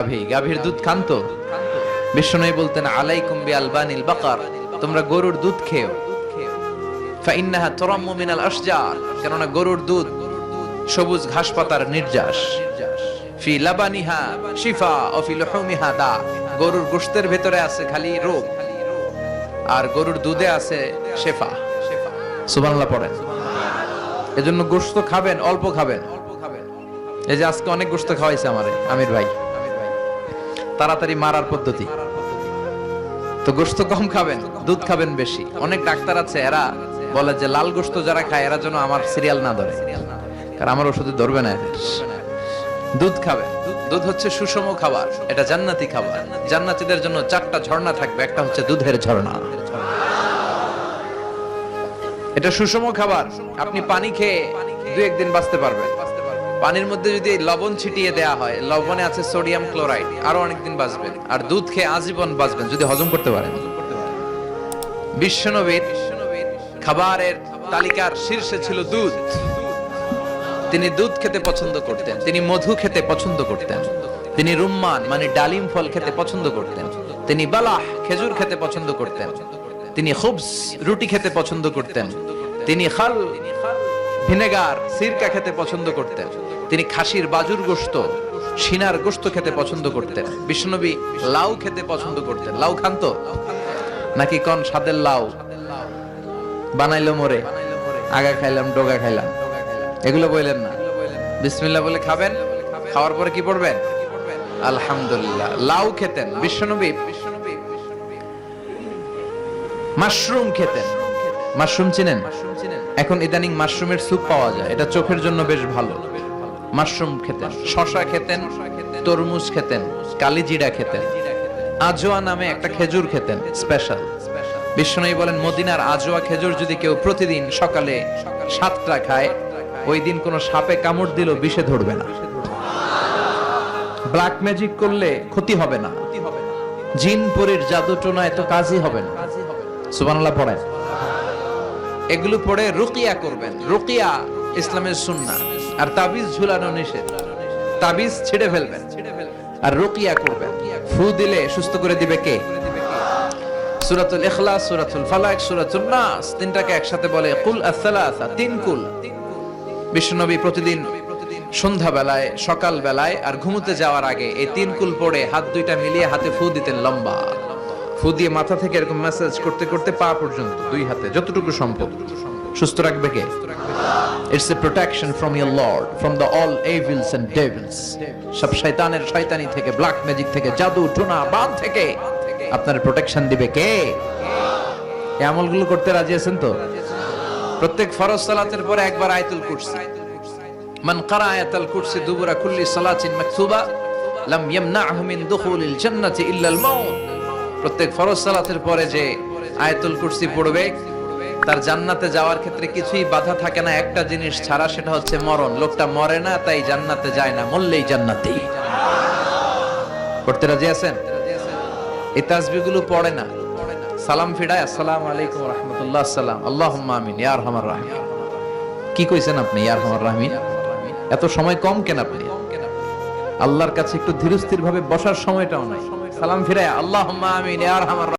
গাভী, গাভীর দুধ বিষ্ণু বলতেন আলবানিল বাকার, তোমরা গরুর দুধ খেও। ফাইন্নাহা আশজার, কেননা গরুর দুধ সবুজ ঘাস পাতার নির্যাস। ফি লাবানিহা শিফা, ও ফি লুহুমিহা দা, গরুর গোশতের ভেতরে আছে খালি রোগ, আর গরুর দুধে আছে শেফা। সুবহানাল্লাহ পড়েন। এজন্য গোশত খাবেন, অল্প খাবেন। এই যে আজকে অনেক গোশত খাওয়াইছে আমারে, আমির ভাই। তাড়াতাড়ি মারার পদ্ধতি। তো গোশত কম খাবেন, দুধ খাবেন বেশি। অনেক ডাক্তার আছে, এরা বলে যে লাল গোশত যারা খায়, এরা যেন আমার সিরিয়াল না ধরে। কারণ আমার ওষুধে ধরবে না। দুধ খাবে। দুধ হচ্ছে সুষম খাবার, এটা জান্নাতি খাবার। জান্নাতীদের জন্য চারটা ঝর্ণা থাকবে, একটা হচ্ছে দুধের ঝর্ণা। এটা সুষম খাবার, আপনি পানি খেয়ে দু একদিন বাঁচতে পারবেন। পানির মধ্যে যদি লবণ ছিটিয়ে দেয়া হয়, লবণে আছে সোডিয়াম ক্লোরাইড, আরও অনেকদিন বাঁচবেন আর দুধ খেয়ে আজীবন বাঁচবেন, যদি হজম করতে পারেন। বিশ্বনবীর খাবারের তালিকার শীর্ষে ছিল দুধ। তিনি দুধ খেতে পছন্দ করতেন, তিনি মধু খেতে পছন্দ করতেন, তিনি রুম্মান মানে ডালিম ফল খেতে পছন্দ করতেন, তিনি বালাহ, খেজুর খেতে পছন্দ করতেন, তিনি খুবস, রুটি খেতে পছন্দ করতেন, তিনি খাল ভিনেগার, সিরকা খেতে পছন্দ করতেন। তিনি খাসির বাজুর গোস্ত সিনার গোশত খেতে পছন্দ করতেন। বিষ্ণবী লাউ খেতে পছন্দ করতেন। লাউ খান তো? নাকি কন সাদের লাউ? বানাইলো মোরে। আগা খাইলাম, ডোগা খাইলাম। এগুলো বললেন না? বিসমিল্লাহ বলে খাবেন? খাওয়ার পরে কি পড়বেন? আলহামদুলিল্লাহ। লাউ খেতেন। বিশ্বনবী মাশরুম খেতেন। মাশরুম চিনেন? এখন ইদানিং মাশরুমের স্যুপ পাওয়া যায়। এটা চোখের জন্য বেশ ভালো। মাশরুম খেতেন, শশা খেতেন, তরমুজ খেতেন, কালিজিরা খেতেন, আজোয়া নামে একটা খেজুর খেতেন, স্পেশাল। বিষ্ণু বলেন, মদিনার আজোয়া খেজুর যদি কেউ প্রতিদিন সকালে সাতটা খায়, ওই দিন কোনো সাপে কামড় দিল বিষে ধরবে না। ব্ল্যাক ম্যাজিক করলে ক্ষতি হবে না। জিন পরীর জাদু টোনা এত কাজই হবে না। সুবহানাল্লাহ পড়েন। এগুলো পড়ে রুকিয়া করবেন, রুকিয়া ইসলামের সুন্না আর তাবিজ ঝুলানো নিষেধ। তাবিজ ছিঁড়ে ফেলবেন। আর রুকিয়া করবেন। ফু দিলে সুস্থ করে দিবে কে? সূরাতুল ইখলাস, সূরাতুল ফালাক সূরাতুন নাস, তিনটাকে একসাথে বলে কুল তিন কুল। বিশ্বনবী প্রতিদিন সন্ধ্যা বেলায় সকাল বেলায় আর ঘুমোতে যাওয়ার আগে এই তিন কুল পড়ে হাত দুইটা মিলিয়ে হাতে ফু দিতেন লম্বা। ফু দিয়ে মাথা থেকে এরকম মেসেজ করতে করতে পা পর্যন্ত, দুই হাতে, যতটুকু সম্ভব। সুস্থ রাখবে কে? It's a protection from your lord from the all evils and devils সব শয়তানের শয়তানি থেকে ব্ল্যাক ম্যাজিক থেকে, জাদু, টুনা বান থেকে। আপনার প্রোটেকশন দিবে কে? এই আমলগুলো করতে রাজি আছেন তো? প্রত্যেক ফরজ সালাতের পরে একবার আয়াতুল কুরসি। মান কারা আয়াতুল কুরসি দুবুরা কুল্লি সালাতিন মাকতুবা, লাম ইয়ামনাহু মিন দুখুলিল জান্নাতি ইল্লা আল মাউত। প্রত্যেক ফরজ সালাতের পরে যে আয়াতুল কুরসি পড়বে, তার জান্নাতে যাওয়ার ক্ষেত্রে কিছুই বাধা থাকে না। একটা জিনিস ছাড়া সেটা হচ্ছে মরণ। লোকটা মরে না, তাই জান্নাতে যায় না, মরলেই জান্নাতি পড়তে রাজি আছেন? এই তাসবিহগুলো পড়ে না। সালাম ফিরায়, আসসালামু আলাইকুম রহমতুল্লাহ সালাম আল্লাহুম্মা আমিন, ইয়া আরহামার রাহিম কি কইছেন আপনি, ইয়া আরহামার রাহিমিন? এত সময় কম কেন আপনি? আল্লাহর কাছে একটু ধীরস্থির ভাবে বসার সময়টাও নাই। সালাম ফিরায় আল্লাহ আমিন